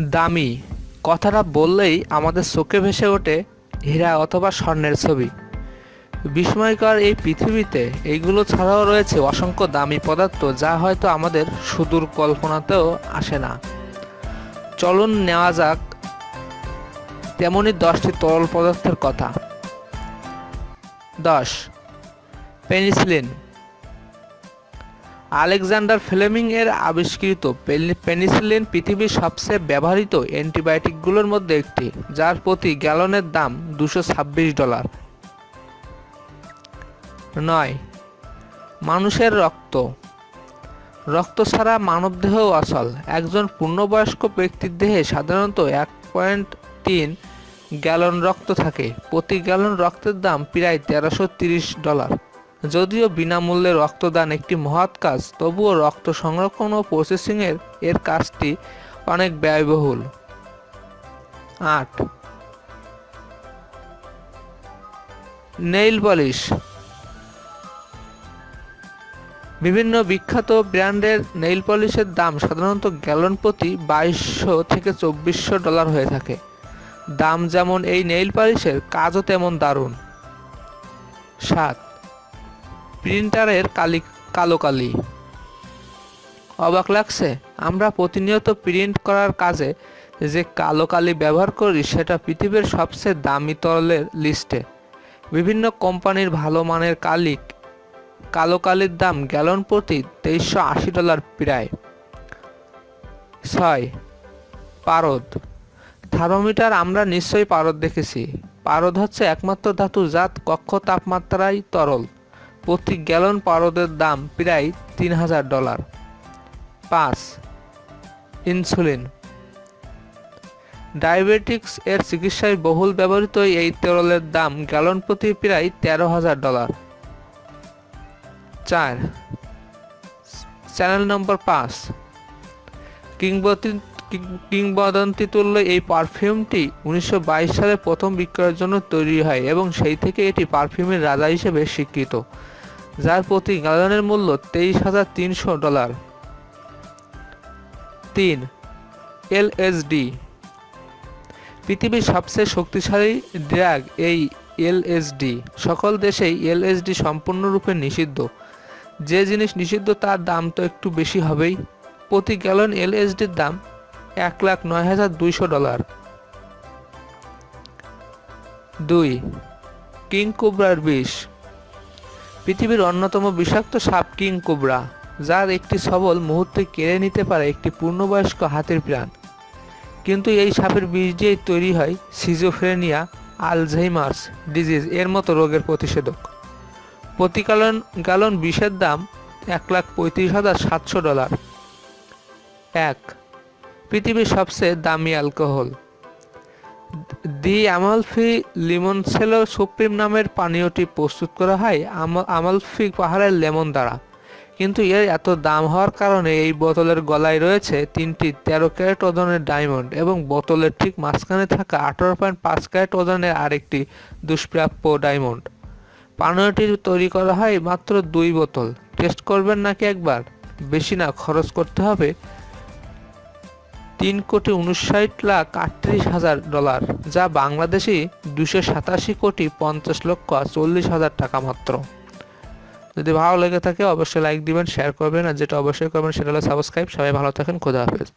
দামি। কথাটা বললেই আমাদের চোখে ভেসে ওঠে হীরা অথবা স্বর্ণের ছবি। বিস্ময়কর এই পৃথিবীতে এইগুলো ছাড়াও রয়েছে অসংখ্য দামি পদার্থ যা হয়তো আমাদের সুদূর কল্পনাতেও আসে না। চলুন নেওয়া যাক তেমনই দশটি তরল পদার্থের কথা। দশ। পেনিসিলিন। আলেকজান্ডার ফ্লেমিং এর আবিষ্কৃত পেনিসিলিন পৃথিবীর সবচেয়ে ব্যবহৃত অ্যান্টিবায়োটিকগুলোর মধ্যে একটি, যার প্রতি গ্যালনের দাম দুশো ডলার। নয়, মানুষের রক্ত। রক্ত ছাড়া মানবদেহ অচল। একজন পূর্ণবয়স্ক ব্যক্তির দেহে সাধারণত এক পয়েন্ট তিন গ্যালন রক্ত থাকে। প্রতি গ্যালন রক্তের দাম প্রায় তিরিশ ডলার। যদিও বিনামূল্যে রক্তদান একটি মহৎ কাজ, তবুও রক্ত সংরক্ষণ ও প্রসেসিংয়ের এর কাজটি অনেক ব্যয়বহুল। আট। Nail polish. বিভিন্ন বিখ্যাত ব্র্যান্ডের নেইল পলিশের দাম সাধারণত গ্যালন প্রতি বাইশশো থেকে চব্বিশশো ডলার হয়ে থাকে। দাম যেমন এই নেইল পলিশের, কাজও তেমন দারুণ। সাত। প্রিন্টারের কালি, কালো কালি। অবাক লাগছে, আমরা প্রতিনিয়ত প্রিন্ট করার কাজে যে কালো কালি ব্যবহার করি, সেটা পৃথিবীর সবচেয়ে দামি তরলের লিস্টে। বিভিন্ন কোম্পানির ভালো মানের কালি, কালো কালির দাম গ্যালন প্রতি তেইশশো আশি ডলার প্রায়। ছয়, পারদ। থার্মোমিটার আমরা নিশ্চয়ই পারদ দেখেছি। পারদ হচ্ছে একমাত্র ধাতু জাত কক্ষ তাপমাত্রায় তরল। প্রতি গ্যালন পারদের দাম প্রায় তিন হাজার ডলার। পাঁচ, ইনসুলিন। ডায়াবেটিক্স এর চিকিৎসায় বহুল ব্যবহৃত এই তরলের দাম গ্যালন প্রতি প্রায় তেরো হাজার ডলার। চার, চ্যানেল নম্বর পাঁচ। কিংবদন্তি কিংবদন্তি তুল্য এই পারফিউমটি উনিশশো বাইশ সালে প্রথম বিক্রয়ের জন্য তৈরি হয় এবং সেই থেকে এটি পারফিউমের রাজা হিসেবে স্বীকৃত। যার প্রতি গ্যালনের মূল্য তেইশ হাজার তিনশো ডলার। তিন এলএসডি পৃথিবীর সবচেয়ে শক্তিশালী ড্রাগ এই এলএসডি সকল দেশেই এলএসডি সম্পূর্ণরূপে নিষিদ্ধ। যে জিনিস নিষিদ্ধ, তার দাম তো একটু বেশি হবেই। প্রতি গ্যালন এলএসডির দাম এক লাখ নয় হাজার দুইশো ডলার। দুই, কিং কোবরার বিষ। পৃথিবীর অন্যতম বিষাক্ত সাপ কিং কোবরা, যার একটি সবল মুহূর্তে কেড়ে নিতে পারে একটি পূর্ণবয়স্ক হাতির প্রাণ। কিন্তু এই সাপের বিষ দিয়েই তৈরি হয় সিজোফ্রেনিয়া আলঝেইমার্স ডিজিজ এর মতো রোগের প্রতিষেধক। প্রতি গ্যালন গ্যালন বিষের দাম এক লাখ পঁয়ত্রিশ হাজার সাতশো ডলার। এক, পৃথিবীর সবচেয়ে দামি alcohol. The Amalfi limoncello supreme নামের পানীয়টি প্রস্তুত করা হয় আম- আমালফি পাহাড়ের লেমন দ্বারা। কিন্তু এর এত দাম হওয়ার কারণে এই বোতলের গলায় রয়েছে তিনটি তেরো ক্যারেট ওজনের ডায়মন্ড এবং বোতলের ঠিক মাঝখানে থাকা আঠারো পয়েন্ট পাঁচ ক্যারেট ওজনের আরেকটি দুষ্প্রাপ্য ডায়মন্ড। পানীয়টি তৈরি করা হয় মাত্র দুই বোতল। টেস্ট করবেন নাকি একবার? বেশি না, খরচ করতে হবে। তিন কোটি উনষাট লাখ আটত্রিশ হাজার ডলার, যা বাংলাদেশি দুশো সাতাশি কোটি পঞ্চাশ লক্ষ চল্লিশ হাজার টাকা মাত্র। যদি ভালো লেগে থাকে, অবশ্যই লাইক দিবেন শেয়ার করবেন, আর যেটা অবশ্যই করবেন সেটা হলো সাবস্ক্রাইব সবাই ভালো থাকেন, খোদা হাফেজ।